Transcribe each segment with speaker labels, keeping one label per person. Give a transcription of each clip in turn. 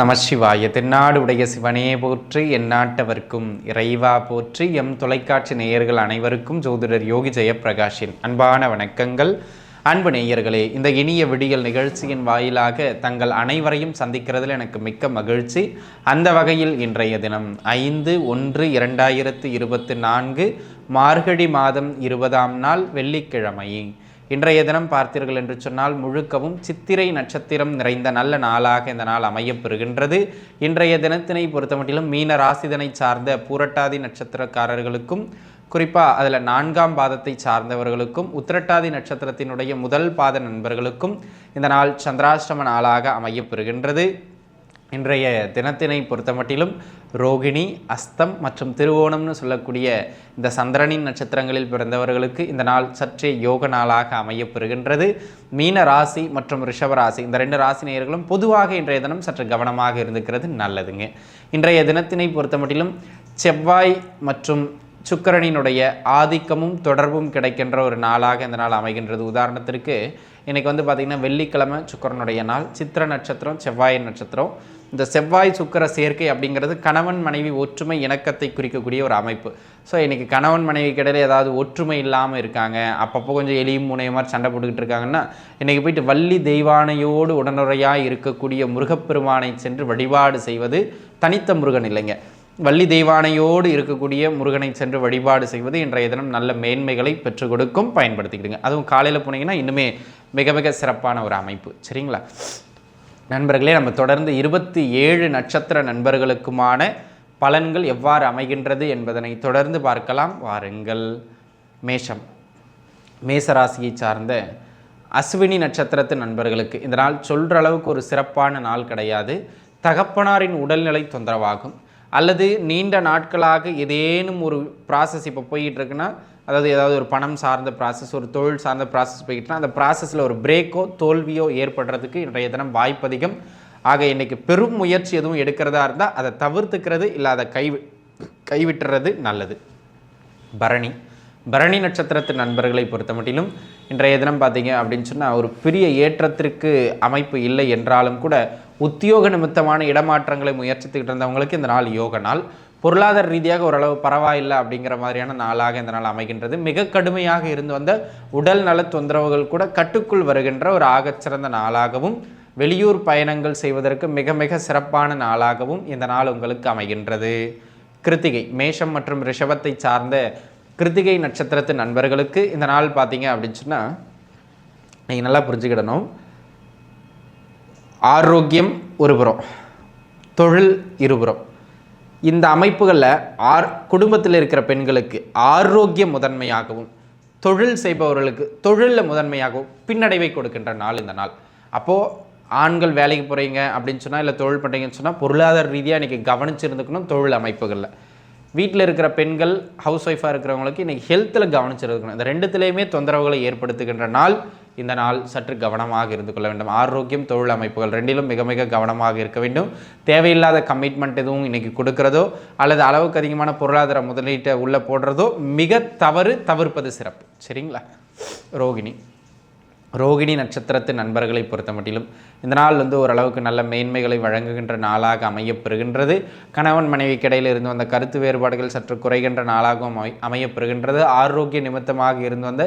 Speaker 1: நமசிவாய. தென்னாடு உடைய சிவனே போற்றி எந்நாட்டவர்க்கும் இறைவா போற்றி எம் தொலைக்காட்சி நேயர்கள் அனைவருக்கும் ஜோதிடர் யோகி ஜெயப்பிரகாஷின் அன்பான வணக்கங்கள். அன்பு நேயர்களே இந்த இனிய விடியல் நிகழ்ச்சியின் வாயிலாக தங்கள் அனைவரையும் சந்திக்கிறதில் எனக்கு மிக்க மகிழ்ச்சி. அந்த வகையில் இன்றைய தினம் ஐந்து ஒன்று இரண்டாயிரத்து இருபத்தி நான்கு மார்கழி மாதம் இருபதாம் நாள் வெள்ளிக்கிழமை. இன்றைய தினம் பார்த்தீர்கள் என்று சொன்னால் முழுக்கவும் சித்திரை நட்சத்திரம் நிறைந்த நல்ல நாளாக இந்த நாள் அமையப்பெறுகின்றது. இன்றைய தினத்தினை பொறுத்தமட்டிலும் மீன ராசிதனை சார்ந்த பூரட்டாதி நட்சத்திரக்காரர்களுக்கும் குறிப்பாக அதில் நான்காம் பாதத்தை சார்ந்தவர்களுக்கும் உத்திரட்டாதி நட்சத்திரத்தினுடைய முதல் பாத நண்பர்களுக்கும் இந்த நாள் சந்திராஷ்டம நாளாக அமையப்பெறுகின்றது. இன்றைய தினத்தினை பொறுத்தமட்டிலும் ரோகிணி அஸ்தம் மற்றும் திருவோணம்னு சொல்லக்கூடிய இந்த சந்திரனின் நட்சத்திரங்களில் பிறந்தவர்களுக்கு இந்த நாள் சற்றே யோக நாளாக அமையப்பெறுகின்றது. மீன ராசி மற்றும் ரிஷப ராசி இந்த ரெண்டு ராசி நேயர்களும் பொதுவாக இன்றைய தினம் சற்று கவனமாக இருந்துக்கிறது நல்லதுங்க. இன்றைய தினத்தினை பொறுத்தமட்டிலும் செவ்வாய் மற்றும் சுக்கிரனினுடைய ஆதிக்கமும் தொடர்பும் கிடைக்கின்ற ஒரு நாளாக இந்த நாள் அமைகின்றது. உதாரணத்திற்கு இன்றைக்கி வந்து பார்த்திங்கன்னா வெள்ளிக்கிழமை சுக்கரனுடைய நாள். சித்திர நட்சத்திரம் செவ்வாய் நட்சத்திரம். இந்த செவ்வாய் சுக்கர சேர்க்கை அப்படிங்கிறது கணவன் மனைவி ஒற்றுமை இணக்கத்தை குறிக்கக்கூடிய ஒரு அமைப்பு. ஸோ இன்றைக்கி கணவன் மனைவி இடையில ஏதாவது ஒற்றுமை இல்லாமல் இருக்காங்க. அப்பப்போ கொஞ்சம் எளியும் முனைய மாதிரி சண்டை போட்டுக்கிட்டு இருக்காங்கன்னா இன்றைக்கி போயிட்டு வள்ளி தெய்வானையோடு உடனுறையாக இருக்கக்கூடிய முருகப்பெருமானை சென்று வழிபாடு செய்வது தனித்த முருகன் இல்லைங்க. வள்ளி தெய்வானையோடு இருக்கக்கூடிய முருகனை சென்று வழிபாடு செய்வது இன்றைய தினம் நல்ல மேன்மைகளை பெற்றுக் கொடுக்கும் பயன்படுத்திக்கிடுங்க. அதுவும் காலையில் போனீங்கன்னா இன்னுமே மிக மிக சிறப்பான ஒரு அமைப்பு. சரிங்களா? நண்பர்களே நம்ம தொடர்ந்து இருபத்தி ஏழு நட்சத்திர நண்பர்களுக்குமான பலன்கள் எவ்வாறு அமைகின்றது என்பதனை தொடர்ந்து பார்க்கலாம். வாருங்கள். மேஷம். மேசராசியை சார்ந்த அஸ்வினி நட்சத்திரத்து நண்பர்களுக்கு இந்த நாள் சொல்கிற அளவுக்கு ஒரு சிறப்பான நாள் கிடையாது. தகப்பனாரின் உடல்நிலை தொந்தரவாகும். அல்லது நீண்ட நாட்களாக ஏதேனும் ஒரு ப்ராசஸ் இப்போ போயிட்டு இருக்குன்னா அதாவது ஏதாவது ஒரு பணம் சார்ந்த ப்ராசஸ் ஒரு தொழில் சார்ந்த ப்ராசஸ் போய்கிட்டுனா அந்த ப்ராசஸில் ஒரு பிரேக்கோ தோல்வியோ ஏற்படுறதுக்கு இன்றைய தினம் வாய்ப்பு அதிகம். ஆக இன்றைக்கி பெரும் முயற்சி எதுவும் எடுக்கிறதா இருந்தால் அதை தவிர்த்துக்கிறது இல்லை அதை கை கைவிட்டுறது நல்லது. பரணி. பரணி நட்சத்திரத்து நண்பர்களை பொறுத்த மட்டிலும் இன்றைய தினம் பார்த்தீங்க அப்படின்னு சொன்னால் ஒரு பெரிய ஏற்றத்திற்கு அமைப்பு இல்லை என்றாலும் கூட உத்தியோக நிமித்தமான இடமாற்றங்களை முயற்சித்துக்கிட்டு இருந்தவங்களுக்கு இந்த நாள் யோக நாள். பொருளாதார ரீதியாக ஓரளவு பரவாயில்லை அப்படிங்கிற மாதிரியான நாளாக இந்த நாள் அமைகின்றது. மிக கடுமையாக இருந்து வந்த உடல் நல தொந்தரவுகள் கூட கட்டுக்குள் வருகின்ற ஒரு ஆகச்சிறந்த நாளாகவும் வெளியூர் பயணங்கள் செய்வதற்கு மிக மிக சிறப்பான நாளாகவும் இந்த நாள் உங்களுக்கு அமைகின்றது. கிருத்திகை மேஷம் மற்றும் ரிஷபத்தை சார்ந்த கிருத்திகை நட்சத்திரத்து நண்பர்களுக்கு இந்த நாள் பார்த்தீங்க அப்படின்னு சொன்னால் நீங்கள் நல்லா புரிஞ்சுக்கிடணும். ஆரோக்கியம் ஒருபுறம் தொழில் இருபுறம். இந்த அமைப்புகளில் ஆர் குடும்பத்தில் இருக்கிற பெண்களுக்கு ஆரோக்கியம் முதன்மையாகவும் தொழில் செய்பவர்களுக்கு தொழிலில் முதன்மையாகவும் பின்னடைவை கொடுக்கின்ற நாள் இந்த நாள். அப்போது ஆண்கள் வேலைக்கு போகிறீங்க அப்படின்னு சொன்னால் இல்லை தொழில் பண்ணுறீங்கன்னு சொன்னால் பொருளாதார ரீதியாக இன்றைக்கி கவனிச்சிருந்துக்கணும் தொழில் அமைப்புகளில். வீட்டில் இருக்கிற பெண்கள் ஹவுஸ் ஒய்ஃபாக இருக்கிறவங்களுக்கு இன்றைக்கி ஹெல்த்தில் கவனிச்சிருக்கணும் இந்த ரெண்டுத்துலேயுமே தொந்தரவுகளை ஏற்படுத்துகின்ற நாள் இந்த நாள் சற்று கவனமாக இருந்து கொள்ள வேண்டும். ஆரோக்கியம் தொழில் அமைப்புகள் ரெண்டிலும் மிக மிக கவனமாக இருக்க வேண்டும். தேவையில்லாத கமிட்மெண்ட் எதுவும் இன்றைக்கி கொடுக்கிறதோ அல்லது அளவுக்கு அதிகமான பொருளாதார முதலீட்டை உள்ளே போடுறதோ மிக தவறு தவிர்ப்பது சிறப்பு. சரிங்களா? ரோகிணி. ரோகிணி நட்சத்திரத்து நண்பர்களை பொறுத்த மட்டிலும் இந்த நாள் வந்து ஓரளவுக்கு நல்ல மேன்மைகளை வழங்குகின்ற நாளாக அமையப்பெறுகின்றது. கணவன் மனைவிக்கு இடையில் இருந்து வந்த கருத்து வேறுபாடுகள் சற்று குறைகின்ற நாளாகவும் அமை அமையப்பெறுகின்றது. ஆரோக்கிய நிமித்தமாக இருந்து வந்த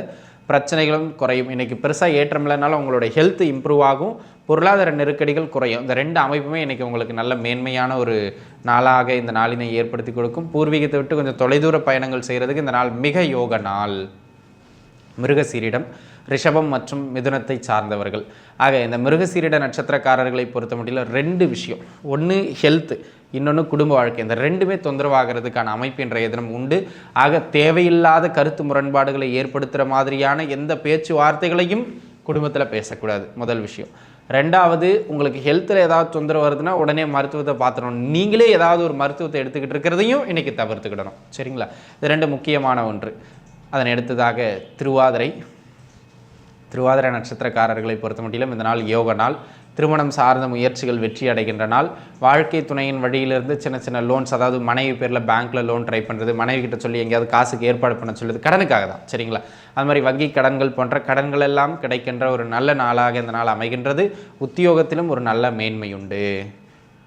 Speaker 1: பிரச்சனைகளும் குறையும். இன்றைக்கி பெருசாக ஏற்றம் இல்லைனாலும் உங்களுடைய ஹெல்த் இம்ப்ரூவ் ஆகும். பொருளாதார நெருக்கடிகள் குறையும். இந்த ரெண்டு அமைப்புமே இன்றைக்கி உங்களுக்கு நல்ல மேன்மையான ஒரு நாளாக இந்த நாளினை ஏற்படுத்தி கொடுக்கும். பூர்வீகத்தை விட்டு கொஞ்சம் தொலைதூர பயணங்கள் செய்கிறதுக்கு இந்த நாள் மிக யோக நாள். மிருகசீரிடம் ரிஷபம் மற்றும் மிதுனத்தை சார்ந்தவர்கள். ஆக இந்த மிருகசீரிட நட்சத்திரக்காரர்களை பொறுத்த முடியல ரெண்டு விஷயம். ஒன்று ஹெல்த் இன்னொன்று குடும்ப வாழ்க்கை. இந்த ரெண்டுமே தொந்தரவாகிறதுக்கான அமைப்பு இன்றைய தினம் உண்டு. ஆக தேவையில்லாத கருத்து முரண்பாடுகளை ஏற்படுத்துகிற மாதிரியான எந்த பேச்சுவார்த்தைகளையும் குடும்பத்தில் பேசக்கூடாது. முதல் விஷயம். ரெண்டாவது உங்களுக்கு ஹெல்த்தில் ஏதாவது தொந்தரவு வருதுன்னா உடனே மருத்துவத்தை பார்த்துடணும். நீங்களே ஏதாவது ஒரு மருத்துவத்தை எடுத்துக்கிட்டு இருக்கிறதையும் இன்றைக்கி தவிர்த்துக்கிடணும். சரிங்களா? இது ரெண்டு முக்கியமான ஒன்று. அதனை அடுத்ததாக திருவாதிரை திருவாதிரை நட்சத்திரக்காரர்களை பொறுத்த மட்டிலும் இந்த நாள் யோக நாள். திருமணம் சார்ந்த முயற்சிகள் வெற்றி அடைகின்ற நாள். வாழ்க்கை துணையின் வழியிலிருந்து சின்ன சின்ன லோன்ஸ் அதாவது மனைவி பேரில் பேங்க்கில் லோன் ட்ரை பண்ணுறது மனைவி கிட்ட சொல்லி எங்கேயாவது காசுக்கு ஏற்பாடு பண்ண சொல்லுது கடனுக்காக தான் சரிங்களா? அது மாதிரி வங்கி கடன்கள் போன்ற கடன்கள் எல்லாம் கிடைக்கின்ற ஒரு நல்ல நாளாக இந்த நாள் அமைகின்றது. உத்தியோகத்திலும் ஒரு நல்ல மேன்மை உண்டு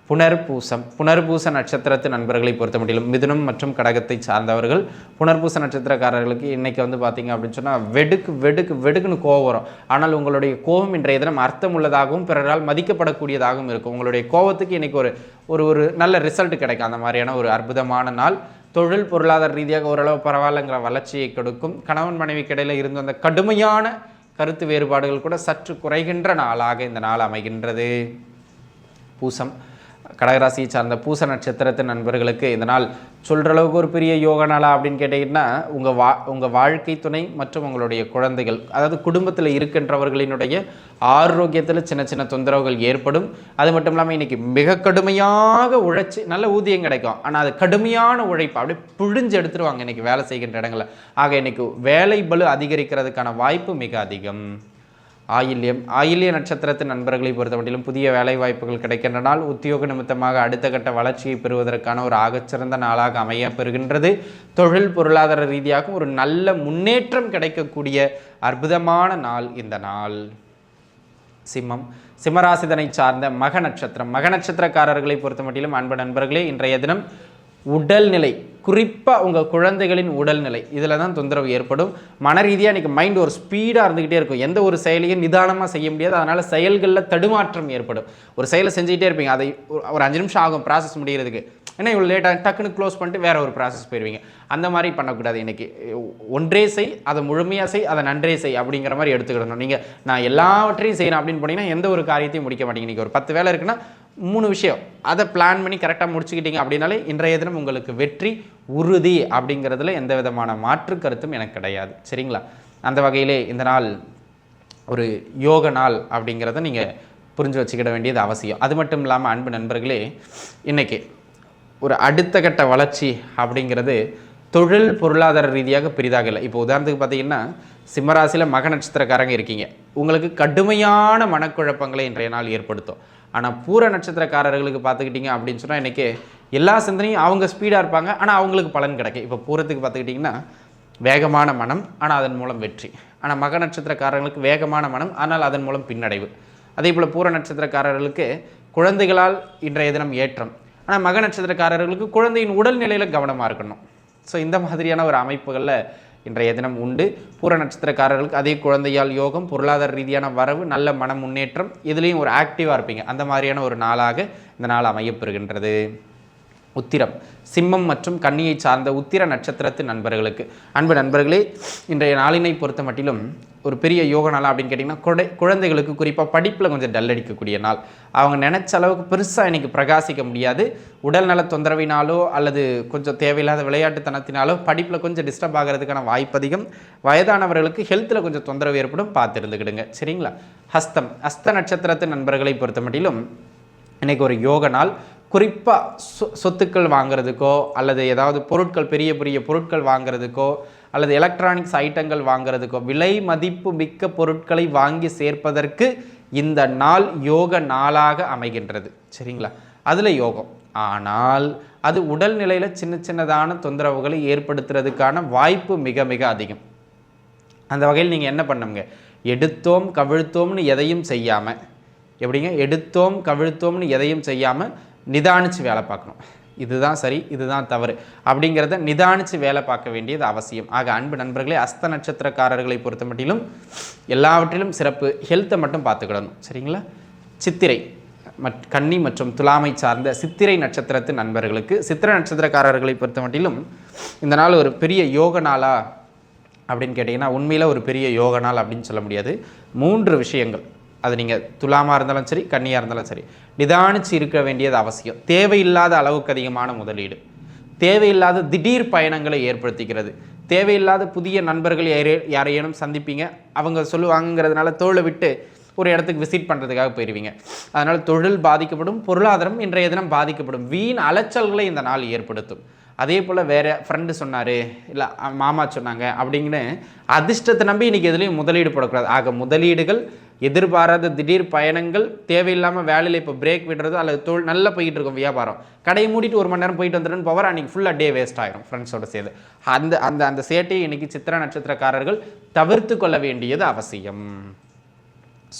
Speaker 1: புனர்பூசம். புனர்பூச நட்சத்திரத்து நண்பர்களை பொறுத்த முடியலும் மிதுனம் மற்றும் கடகத்தை சார்ந்தவர்கள். புனர்பூச நட்சத்திரக்காரர்களுக்கு இன்றைக்கி வந்து பார்த்திங்க அப்படின்னு சொன்னால் வெடுக்கு வெடுக்கு வெடுக்குன்னு கோவம் வரும். ஆனால் உங்களுடைய கோபம் இன்றைய தினம் அர்த்தம் உள்ளதாகவும் பிறரால் மதிக்கப்படக்கூடியதாகவும் இருக்கும். உங்களுடைய கோபத்துக்கு இன்றைக்கி ஒரு ஒரு ஒரு நல்ல ரிசல்ட் கிடைக்கும். அந்த மாதிரியான ஒரு அற்புதமான நாள். தொழில் பொருளாதார ரீதியாக ஓரளவு பரவாயில்லைங்கிற வளர்ச்சியை கொடுக்கும். கணவன் மனைவிக்கு இடையில் இருந்த அந்த கடுமையான கருத்து வேறுபாடுகள் கூட சற்று குறைகின்ற நாளாக இந்த நாள் அமைகின்றது. பூசம். கடகராசியை சார்ந்த பூச நட்சத்திரத்தின் நண்பர்களுக்கு இந்த நாள் சொல்கிற அளவுக்கு ஒரு பெரிய யோக நாளா அப்படின்னு கேட்டிங்கன்னா உங்கள் வா உங்கள் வாழ்க்கை துணை மற்றும் உங்களுடைய குழந்தைகள் அதாவது குடும்பத்தில் இருக்கின்றவர்களினுடைய ஆரோக்கியத்தில் சின்ன சின்ன தொந்தரவுகள் ஏற்படும். அது மட்டும் இல்லாமல் இன்றைக்கி மிக கடுமையாக உழைச்சி நல்ல ஊதியம் கிடைக்கும். ஆனால் அது கடுமையான உழைப்பு. அப்படியே புழிஞ்சு எடுத்துருவாங்க இன்றைக்கி வேலை செய்கின்ற இடங்களில். ஆக இன்றைக்கி வேலை பலு அதிகரிக்கிறதுக்கான வாய்ப்பு மிக அதிகம். ஆயில்யம் ஆயில்ய நட்சத்திரத்தின் நண்பர்களை பொறுத்தமட்டிலும் புதிய வேலை வாய்ப்புகள் கிடைக்கின்ற நாள் உத்தியோக நிமித்தமாக அடுத்த கட்ட வளர்ச்சியை பெறுவதற்கான ஒரு ஆகச்சிறந்த நாளாக அமைய பெறுகின்றது. தொழில் பொருளாதார ரீதியாக ஒரு நல்ல முன்னேற்றம் கிடைக்கக்கூடிய அற்புதமான நாள் இந்த நாள். சிம்மம் சிம்மராசிதனை சார்ந்த மக நட்சத்திரம். மக நட்சத்திரக்காரர்களை பொறுத்தமட்டிலும் அன்பு நண்பர்களே இன்றைய தினம் உடல்நிலை குறிப்பாக உங்கள் குழந்தைகளின் உடல்நிலை. இதில் தான் தொந்தரவு ஏற்படும். மன ரீதியாக இன்றைக்கி மைண்ட் ஒரு ஸ்பீடாக இருந்துக்கிட்டே இருக்கும். எந்த ஒரு செயலையும் நிதானமாக செய்ய முடியாது. அதனால் செயல்களில் தடுமாற்றம் ஏற்படும். ஒரு செயலை செஞ்சுக்கிட்டே இருப்பீங்க. அதை ஒரு- அஞ்சு நிமிஷம் ஆகும் ப்ராசஸ் முடிகிறதுக்கு ஏன்னா இவ்வளோ லேட்டாக டக்குன்னு க்ளோஸ் பண்ணிட்டு வேற ஒரு ப்ராசஸ் போயிடுவீங்க அந்த மாதிரி பண்ணக்கூடாது இன்றைக்கி ஒன்றே செய் அதை முழுமையாக செய் அதை நன்றே செய் அப்படிங்கிற மாதிரி எடுத்துக்கிடணும். நீங்கள் நான் எல்லாவற்றையும் செய்யணும் அப்படின்னு போனீங்கன்னா எந்த ஒரு காரியத்தையும் முடிக்க மாட்டீங்க. இன்றைக்கி ஒரு பத்து வேலை இருக்குன்னா மூணு விஷயம். அதை பிளான் பண்ணி கரெக்டாக முடிச்சுக்கிட்டீங்க அப்படின்னாலே இன்றைய தினம் உங்களுக்கு வெற்றி உறுதி அப்படிங்கிறதுல எந்த விதமான மாற்று கருத்தும் எனக்கு கிடையாது. சரிங்களா? அந்த வகையிலே இந்த நாள் ஒரு யோக நாள் அப்படிங்கிறத நீங்கள் புரிஞ்சு வச்சுக்கிட வேண்டியது அவசியம். அது மட்டும் இல்லாமல் அன்பு நண்பர்களே இன்றைக்கி ஒரு அடுத்த கட்ட வளர்ச்சி அப்படிங்கிறது தொழில் பொருளாதார ரீதியாக பெரிதாக இல்லை. இப்போ உதாரணத்துக்கு பார்த்தீங்கன்னா சிம்மராசியில் மக நட்சத்திரக்காரங்க இருக்கீங்க. உங்களுக்கு கடுமையான மனக்குழப்பங்களை இன்றைய நாள் ஏற்படுத்தும். ஆனால் பூர நட்சத்திரக்காரர்களுக்கு பார்த்துக்கிட்டிங்க அப்படின்னு சொன்னால் இன்றைக்கி எல்லா சிந்தனையும் அவங்க ஸ்பீடாக இருப்பாங்க. ஆனால் அவங்களுக்கு பலன் கிடைக்கும். இப்போ பூரத்துக்கு பார்த்துக்கிட்டிங்கன்னா வேகமான மனம் ஆனால் அதன் மூலம் வெற்றி. ஆனால் மக நட்சத்திரக்காரர்களுக்கு வேகமான மனம் ஆனால் அதன் மூலம் பின்னடைவு. அதே போல் பூர நட்சத்திரக்காரர்களுக்கு குழந்தைகளால் இன்றைய தினம் ஏற்றம். ஆனால் மக நட்சத்திரக்காரர்களுக்கு குழந்தையின் உடல்நிலையில் கவனமாக இருக்கணும். ஸோ இந்த மாதிரியான ஒரு அமைப்புகளில் இன்றைய தினம் உண்டு. பூர நட்சத்திரக்காரர்களுக்கு அதே குழந்தையால் யோகம் பொருளாதார ரீதியான வரவு நல்ல மன முன்னேற்றம் இதுலேயும் ஒரு ஆக்டிவாக இருப்பீங்க. அந்த மாதிரியான ஒரு நாளாக இந்த நாள் அமையப்பெறுகின்றது உத்திரம். சிம்மம் மற்றும் கன்னியை சார்ந்த உத்திர நட்சத்திரத்து நண்பர்களுக்கு. அன்பு நண்பர்களே இன்றைய நாளினை பொறுத்த மட்டிலும் ஒரு பெரிய யோக நாள் அப்படின்னு கேட்டிங்கன்னா குழை குழந்தைகளுக்கு குறிப்பாக படிப்பில் கொஞ்சம் டல் அடிக்கக்கூடிய நாள். அவங்க நினச்ச அளவுக்கு பெருசாக இன்றைக்கி பிரகாசிக்க முடியாது. உடல்நல தொந்தரவினாலோ அல்லது கொஞ்சம் தேவையில்லாத விளையாட்டுத்தனத்தினாலோ படிப்பில் கொஞ்சம் டிஸ்டர்ப் ஆகிறதுக்கான வாய்ப்பு அதிகம். வயதானவர்களுக்கு ஹெல்த்தில் கொஞ்சம் தொந்தரவு ஏற்படும். பார்த்து இருந்துக்கிடுங்க. சரிங்களா? ஹஸ்தம். ஹஸ்த நட்சத்திரத்து நண்பர்களை பொறுத்த மட்டிலும் இன்றைக்கி ஒரு யோக நாள். குறிப்பாக சொ சொத்துக்கள் வாங்குறதுக்கோ அல்லது ஏதாவது பொருட்கள் பெரிய பெரிய பொருட்கள் வாங்குறதுக்கோ அல்லது எலக்ட்ரானிக்ஸ் ஐட்டங்கள் வாங்குறதுக்கோ விலை மதிப்பு மிக்க பொருட்களை வாங்கி சேர்ப்பதற்கு இந்த நாள் யோக நாளாக அமைகின்றது. சரிங்களா? அதில் யோகம். ஆனால் அது உடல்நிலையில் சின்ன சின்னதான தொந்தரவுகளை ஏற்படுத்துறதுக்கான வாய்ப்பு மிக மிக அதிகம். அந்த வகையில் நீங்கள் என்ன பண்ணுங்க? எடுத்தோம் கவிழ்த்தோம்னு எதையும் செய்யாமல் எப்படிங்க? எடுத்தோம் கவிழ்த்தோம்னு எதையும் செய்யாமல் நிதானித்து வேலை பார்க்கணும். இதுதான் சரி இதுதான் தவறு. அப்படிங்கிறத நிதானித்து வேலை பார்க்க வேண்டியது அவசியம். ஆக அன்பு நண்பர்களே அஸ்த நட்சத்திரக்காரர்களை பொறுத்த மட்டிலும் எல்லாவற்றிலும் சிறப்பு ஹெல்த்தை மட்டும் பார்த்துக்கிடணும். சரிங்களா? சித்திரை மற் கன்னி மற்றும் துலாமை சார்ந்த சித்திரை நட்சத்திரத்து நண்பர்களுக்கு சித்திரை நட்சத்திரக்காரர்களை பொறுத்த மட்டிலும் இந்த நாள் ஒரு பெரிய யோக நாளா அப்படின்னு கேட்டிங்கன்னா உண்மையில் ஒரு பெரிய யோக நாள் அப்படின்னு சொல்ல முடியாது. மூன்று விஷயங்கள். அது நீங்கள் துலாமாக இருந்தாலும் சரி கன்னியாக இருந்தாலும் சரி நிதானிச்சு இருக்க வேண்டியது அவசியம். தேவையில்லாத அளவுக்கு அதிகமான முதலீடு. தேவையில்லாத திடீர் பயணங்களை ஏற்படுத்திக்கிறது. தேவையில்லாத புதிய நண்பர்கள் யாரே யாரையேனும் சந்திப்பீங்க. அவங்க சொல்லுவாங்கங்கிறதுனால தோளை விட்டு ஒரு இடத்துக்கு விசிட் பண்ணுறதுக்காக போயிடுவீங்க அதனால் தொழில் பாதிக்கப்படும் பொருளாதாரம் இன்றைய தினம் பாதிக்கப்படும். வீண் அலைச்சல்களை இந்த நாள் ஏற்படுத்தும். அதே போல் வேறு ஃப்ரெண்டு சொன்னார் இல்லை மாமா சொன்னாங்க அப்படிங்கன்னு அதிர்ஷ்டத்தை நம்பி இன்றைக்கி எதுலேயும் முதலீடு போடக்கூடாது. ஆக முதலீடுகள் எதிர்பாராத திடீர் பயணங்கள் தேவையில்லாமல் வேலையில் இப்போ பிரேக் விடுறது அல்லது தொழில் நல்லா போய்கிட்டு இருக்கும் வியாபாரம். கடையை மூடிட்டு ஒரு மணி நேரம் போயிட்டு வந்துடுன்னு போவார்? அன்றைக்கி ஃபுல்லாக டே வேஸ்ட் ஆகிடும் ஃப்ரெண்ட்ஸோட சேர்ந்து. அந்த அந்த அந்த சேட்டையை இன்றைக்கி சித்திர நட்சத்திரக்காரர்கள் தவிர்த்து கொள்ள வேண்டியது அவசியம்.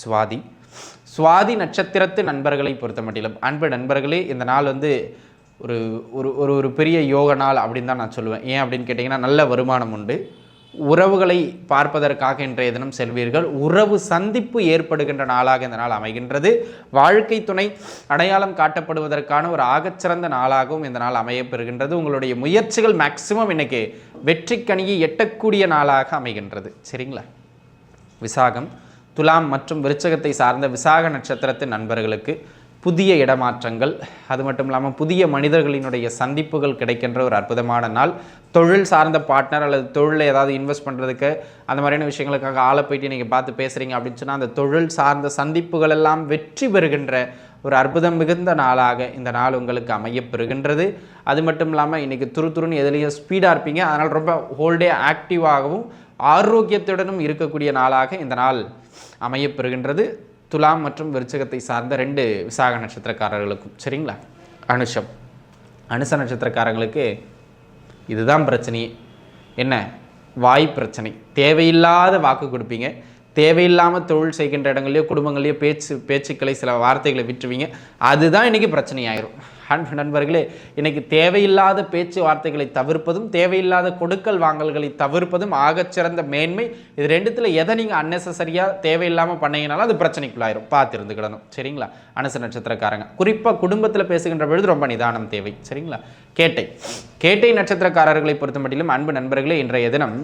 Speaker 1: சுவாதி. சுவாதி நட்சத்திரத்து நண்பர்களை பொறுத்த மட்டிலும் அன்பு நண்பர்களே இந்த நாள் வந்து ஒரு ஒரு ஒரு ஒரு பெரிய யோக நாள் அப்படின்னு தான் நான் சொல்லுவேன். ஏன் அப்படின்னு கேட்டிங்கன்னா நல்ல வருமானம் உண்டு. உறவுகளை பார்ப்பதற்காக இன்றைய தினம் செல்வீர்கள். உறவு சந்திப்பு ஏற்படுகின்ற நாளாக இந்த நாள் அமைகின்றது. வாழ்க்கை துணை அடையாளம் காட்டப்படுவதற்கான ஒரு ஆகச்சிறந்த நாளாகவும் இந்த நாள் அமையப்பெறுகின்றது உங்களுடைய முயற்சிகள் மேக்சிமம் இன்னைக்கு வெற்றி எட்டக்கூடிய நாளாக அமைகின்றது. சரிங்களா? விசாகம் துலாம் மற்றும் விருச்சகத்தை சார்ந்த விசாக நட்சத்திரத்து நண்பர்களுக்கு புதிய இடமாற்றங்கள் அது மட்டும் இல்லாமல் புதிய மனிதர்களினுடைய சந்திப்புகள் கிடைக்கின்ற ஒரு அற்புதமான நாள். தொழில் சார்ந்த பார்ட்னர் அல்லது தொழிலில் ஏதாவது இன்வெஸ்ட் பண்ணுறதுக்கு அந்த மாதிரியான விஷயங்களுக்காக ஆளை போயிட்டு நீங்கள் பார்த்து பேசுகிறீங்க அப்படின்னு சொன்னால் அந்த தொழில் சார்ந்த சந்திப்புகள் எல்லாம் வெற்றி பெறுகின்ற ஒரு அற்புதம் மிகுந்த நாளாக இந்த நாள் உங்களுக்கு அமையப்பெறுகின்றது அது மட்டும் இல்லாமல் இன்றைக்கி துரு துருன்னு எதுலேயும் ஸ்பீடாக இருப்பீங்க. அதனால் ரொம்ப ஹோல்டே ஆக்டிவாகவும் ஆரோக்கியத்துடனும் இருக்கக்கூடிய நாளாக இந்த நாள் அமையப்பெறுகின்றது துலாம் மற்றும் விருச்சகத்தை சார்ந்த ரெண்டு விசாக நட்சத்திரக்காரர்களுக்கும் சரிங்களா? அனுஷம். அனுச நட்சத்திரக்காரங்களுக்கு இதுதான் பிரச்சனையே என்ன? வாய் பிரச்சனை. தேவையில்லாத வாக்கு கொடுப்பீங்க. தேவையில்லாமல் தொழில் செய்கின்ற இடங்களையோ குடும்பங்களையோ பேச்சு பேச்சுக்களை சில வார்த்தைகளை விட்டுருவீங்க. அதுதான் இன்றைக்கி பிரச்சனையாயிரும். அன்பு நண்பர்களே இன்னைக்கு தேவையில்லாத பேச்சுவார்த்தைகளை தவிர்ப்பதும் தேவையில்லாத கொடுக்கல் வாங்கல்களை தவிர்ப்பதும் ஆகச்சிறந்த மேன்மை. இது ரெண்டுத்தில் எதை நீங்கள் அன்னெசரியாக தேவையில்லாமல் பண்ணீங்கனாலும் அது பிரச்சனைக்குள்ளாயிரும். பார்த்து இருந்துக்கிடணும் சரிங்களா? அனுச நட்சத்திரக்காரங்க. குறிப்பாக குடும்பத்தில் பேசுகின்ற பொழுது ரொம்ப நிதானம் தேவை. சரிங்களா? கேட்டை. கேட்டை நட்சத்திரக்காரர்களை பொறுத்த மட்டிலும் அன்பு நண்பர்களே இன்றைய தினம்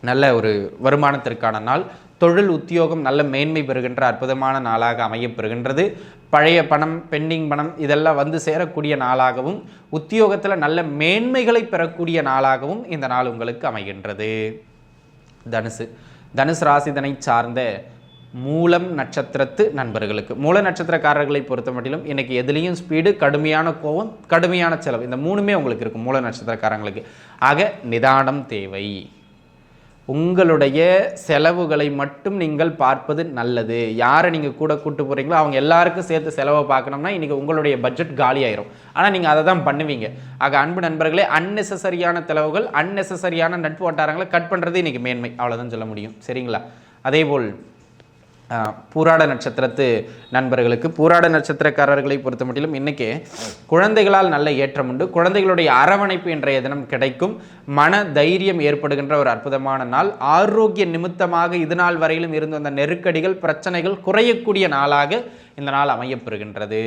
Speaker 1: நல்ல ஒரு வருமானத்திற்கான நாள். தொழில் உத்தியோகம் நல்ல மேன்மை பெறுகின்ற அற்புதமான நாளாக அமையப்பெறுகின்றது பழைய பணம் பெண்டிங் பணம் இதெல்லாம் வந்து சேரக்கூடிய நாளாகவும் உத்தியோகத்தில் நல்ல மேன்மைகளை பெறக்கூடிய நாளாகவும் இந்த நாள் உங்களுக்கு அமைகின்றது. தனுசு. தனுசு ராசிதனை சார்ந்த மூலம் நட்சத்திரத்து நண்பர்களுக்கு. மூல நட்சத்திரக்காரர்களை பொறுத்த மட்டிலும் இன்றைக்கி எதுலேயும் ஸ்பீடு கடுமையான கோவம் கடுமையான செலவு. இந்த மூணுமே உங்களுக்கு இருக்கும் மூல நட்சத்திரக்காரங்களுக்கு. ஆக நிதானம் தேவை. உங்களுடைய செலவுகளை மட்டும் நீங்கள் பார்ப்பது நல்லது. யாரை நீங்கள் கூட கூட்டு போகிறீங்களோ அவங்க எல்லாருக்கும் சேர்த்து செலவை பார்க்கணும்னா இன்றைக்கி உங்களுடைய பட்ஜெட் காலி ஆயிரும் ஆனால் நீங்கள் அதை தான் பண்ணுவீங்க. ஆக அன்பு நண்பர்களே அன்நெசசரியான செலவுகள் அன்நெசசரியான நட்பு வட்டாரங்களை கட் பண்ணுறது இன்றைக்கி மேன்மை. அவ்வளோதான் சொல்ல முடியும். சரிங்களா? அதேபோல் பூராட நட்சத்திரத்து நண்பர்களுக்கு பூராட நட்சத்திரக்காரர்களை பொறுத்த மட்டிலும் இன்றைக்கி குழந்தைகளால் நல்ல ஏற்றம் உண்டு. குழந்தைகளுடைய அரவணைப்பு இன்றைய தினம் கிடைக்கும். மன தைரியம் ஏற்படுகின்ற ஒரு அற்புதமான நாள். ஆரோக்கிய நிமித்தமாக இது நாள் வரையிலும் இருந்து வந்த நெருக்கடிகள் பிரச்சனைகள் குறையக்கூடிய நாளாக இந்த நாள் அமையப்பெறுகின்றது.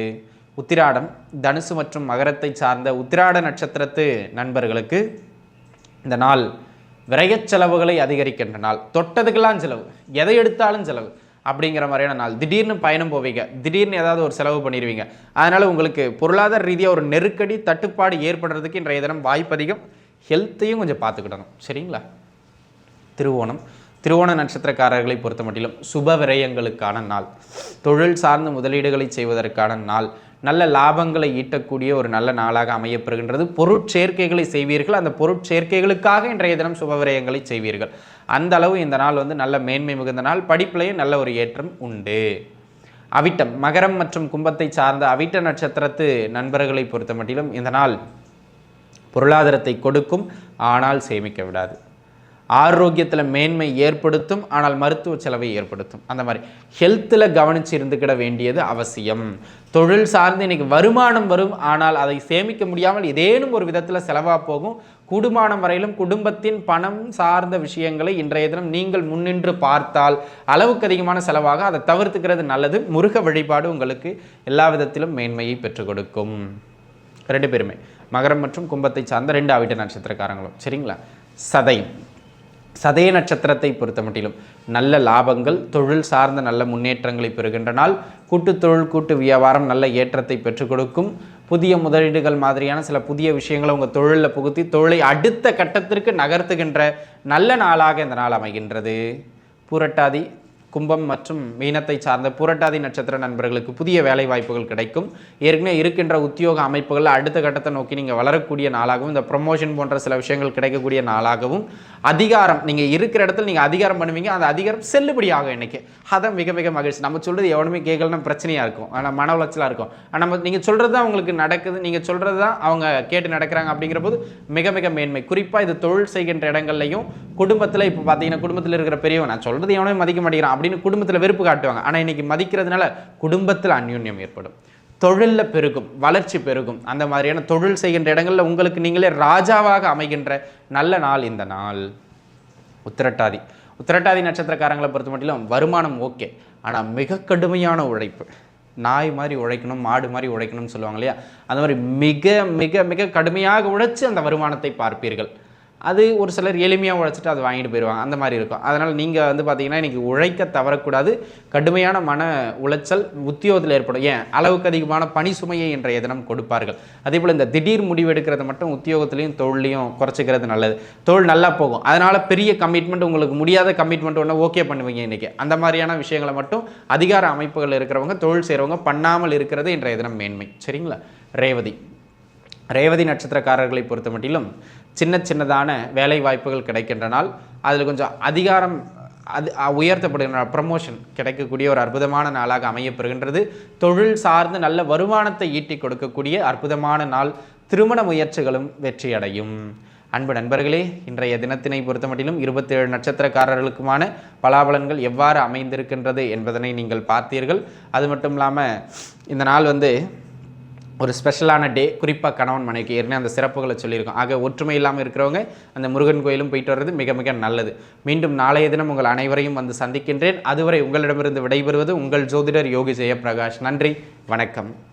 Speaker 1: உத்திராடம் தனுசு மற்றும் மகரத்தை சார்ந்த உத்திராட நட்சத்திரத்து நண்பர்களுக்கு இந்த நாள் விரயச் செலவுகளை அதிகரிக்கின்ற நாள். தொட்டதுக்கெல்லாம் செலவு. எதை எடுத்தாலும் செலவு. அப்படிங்கிற மாதிரியான நாள். திடீர்னு பயணம் போவீங்க. திடீர்னு ஏதாவது ஒரு செலவு பண்ணிடுவீங்க அதனால் உங்களுக்கு பொருளாதார ரீதியாக ஒரு நெருக்கடி தட்டுப்பாடு ஏற்படுறதுக்கு இன்றைய தினம் வாய்ப்பு அதிகம். ஹெல்த்தையும் கொஞ்சம் பார்த்துக்கிடணும். சரிங்களா? திருவோணம். திருவோண நட்சத்திரக்காரர்களை பொறுத்த மட்டிலும் சுப விரயங்களுக்கான நாள். தொழில் சார்ந்த முதலீடுகளை செய்வதற்கான நாள். நல்ல லாபங்களை ஈட்டக்கூடிய ஒரு நல்ல நாளாக அமையப்பெறுகின்றது. பொருட்சேர்க்கைகளை செய்வீர்கள். அந்த பொருட்சேர்க்கைகளுக்காக இன்றைய தினம் சுபவிரயங்களை செய்வீர்கள். அந்த அளவு இந்த நாள் வந்து நல்ல மேன்மை மிகுந்த நாள். படிப்பிலையும் நல்ல ஒரு ஏற்றம் உண்டு. அவிட்டம். மகரம் மற்றும் கும்பத்தை சார்ந்த அவிட்ட நட்சத்திரத்து நண்பர்களை பொறுத்த மட்டிலும் இந்த நாள் பொருளாதாரத்தை கொடுக்கும். ஆனால் சேமிக்க விடாது. ஆரோக்கியத்தில் மேன்மை ஏற்படுத்தும் ஆனால் மருத்துவ செலவை ஏற்படுத்தும். அந்த மாதிரி ஹெல்த்தில் கவனித்து இருந்துக்கிட வேண்டியது அவசியம். தொழில் சார்ந்து இன்னைக்கு வருமானம் வரும் ஆனால் அதை சேமிக்க முடியாமல் ஏதேனும் ஒரு விதத்தில் செலவாக போகும். குடுமானம் வரையிலும் குடும்பத்தின் பணம் சார்ந்த விஷயங்களை இன்றைய தினம் நீங்கள் முன்னின்று பார்த்தால் அளவுக்கு அதிகமான செலவாக அதை தவிர்த்துக்கிறது நல்லது. முருக வழிபாடு உங்களுக்கு எல்லா விதத்திலும் மேன்மையை பெற்றுக் கொடுக்கும். ரெண்டு பேருமே மகரம் மற்றும் கும்பத்தை சார்ந்த ரெண்டு ஆவிட்ட நட்சத்திரக்காரங்களும். சரிங்களா? சதயம் சதய நட்சத்திரத்தை பொறுத்த மட்டிலும் நல்ல லாபங்கள் தொழில் சார்ந்த நல்ல முன்னேற்றங்களை பெறுகின்ற நாள் கூட்டு தொழில் கூட்டு வியாபாரம் நல்ல ஏற்றத்தை பெற்றுக் கொடுக்கும். புதிய முதலீடுகள் மாதிரியான சில புதிய விஷயங்களை உங்கள் தொழிலில் புகுத்தி தொழிலை அடுத்த கட்டத்திற்கு நகர்த்துகின்ற நல்ல நாளாக இந்த நாள் அமைகின்றது. பூரட்டாதி கும்பம் மற்றும் மீனத்தை சார்ந்த புரட்டாதி நட்சத்திர நண்பர்களுக்கு புதிய வேலை வாய்ப்புகள் கிடைக்கும். ஏற்கனவே இருக்கின்ற உத்தியோக அமைப்புகள் அடுத்த கட்டத்தை நோக்கி நீங்கள் வளரக்கூடிய நாளாகவும் இந்த ப்ரொமோஷன் போன்ற சில விஷயங்கள் கிடைக்கக்கூடிய நாளாகவும் அதிகாரம் நீங்கள் இருக்கிற இடத்துல நீங்கள் அதிகாரம் பண்ணுவீங்க. அந்த அதிகாரம் செல்லுபடியாகும் இன்றைக்கி அதை மிக மிக மகிழ்ச்சி. நம்ம சொல்கிறது எவனுமே கேட்கலன்னா பிரச்சனையாக இருக்கும். ஆனால் மன உளைச்சலாக இருக்கும். ஆனால் நம்ம நீங்கள் சொல்கிறது தான் அவங்களுக்கு நடக்குது. நீங்கள் சொல்கிறது தான் அவங்க கேட்டு நடக்கிறாங்க அப்படிங்கிற போது மிக மிக மேன்மை. குறிப்பாக இது தொழில் செய்கின்ற இடங்கள்லையும் குடும்பத்தில் இப்போ பார்த்தீங்கன்னா குடும்பத்தில் இருக்கிற பெரியவன் நான் சொல்கிறது எவனையும் மதிக்க மாட்டேங்கிறான். அப்படின்னு குடும்பத்தில் வெறுப்பு காட்டுவாங்க. ஆனால் இன்னைக்கு மதிக்கிறதுனால குடும்பத்தில் அந்யூன்யம் ஏற்படும். தொழிலில் பெருகும் வளர்ச்சி பெருகும். அந்த மாதிரியான தொழில் செய்கின்ற இடங்களில் உங்களுக்கு நீங்களே ராஜாவாக அமைகின்ற நல்ல நாள் இந்த நாள். உத்திரட்டாதி. உத்திரட்டாதி நட்சத்திரக்காரங்களை பொறுத்த மட்டும் வருமானம் ஓகே. ஆனால் மிக கடுமையான உழைப்பு. நாய் மாதிரி உழைக்கணும் மாடு மாதிரி உழைக்கணும்னு சொல்லுவாங்க இல்லையா? அந்த மாதிரி மிக மிக மிக கடுமையாக உழைச்சி அந்த வருமானத்தை பார்ப்பீர்கள். அது ஒரு சிலர் எளிமையாக உழைச்சிட்டு அதை வாங்கிட்டு போயிடுவாங்க. அந்த மாதிரி இருக்கும். அதனால் நீங்கள் வந்து பார்த்தீங்கன்னா இன்றைக்கி உழைக்க தவறக்கூடாது. கடுமையான மன உளைச்சல் உத்தியோகத்தில் ஏற்படும். ஏன்? அளவுக்கு அதிகமான பணி சுமையை இன்றைய தினம் கொடுப்பார்கள். அதே போல் இந்த திடீர் முடிவு எடுக்கிறத மட்டும் உத்தியோகத்திலையும் தொழிலையும் குறைச்சிக்கிறது நல்லது. தொழில் நல்லா போகும். அதனால் பெரிய கமிட்மெண்ட் உங்களுக்கு முடியாத கமிட்மெண்ட் ஒன்று ஓகே பண்ணுவீங்க இன்றைக்கி அந்த மாதிரியான விஷயங்களை மட்டும் அதிகார அமைப்புகள் இருக்கிறவங்க தொழில் செய்கிறவங்க பண்ணாமல் இருக்கிறது இன்றைய தினம் மேன்மை. சரிங்களா? ரேவதி. ரேவதி நட்சத்திரக்காரர்களை பொறுத்த மட்டிலும் சின்ன சின்னதான வேலை வாய்ப்புகள் கிடைக்கின்ற நாள் அதில் கொஞ்சம் அதிகாரம் அது உயர்த்தப்படுகின்ற ப்ரமோஷன் கிடைக்கக்கூடிய ஒரு அற்புதமான நாளாக அமையப்பெறுகின்றது. தொழில் சார்ந்து நல்ல வருமானத்தை ஈட்டி கொடுக்கக்கூடிய அற்புதமான நாள். திருமண முயற்சிகளும் வெற்றியடையும். அன்பு நண்பர்களே இன்றைய தினத்தினை பொறுத்த மட்டிலும் இருபத்தேழு நட்சத்திரக்காரர்களுக்குமான பலாபலன்கள் எவ்வாறு அமைந்திருக்கின்றது என்பதனை நீங்கள் பார்த்தீர்கள். அது மட்டும் இல்லாமல் இந்த நாள் வந்து ஒரு ஸ்பெஷலான டே குறிப்பாக கணவன் மனைவிக்கு ஏற்கனவே அந்த சிறப்புகளை சொல்லியிருக்கோம். ஆக ஒற்றுமை இல்லாமல் இருக்கிறவங்க அந்த முருகன் கோயிலும் போயிட்டு வர்றது மிக மிக நல்லது. மீண்டும் நாளைய தினம் உங்கள் அனைவரையும் வந்து சந்திக்கின்றேன். அதுவரை உங்களிடமிருந்து விடைபெறுவது உங்கள் ஜோதிடர் யோகி ஜெயபிரகாஷ் நன்றி வணக்கம்.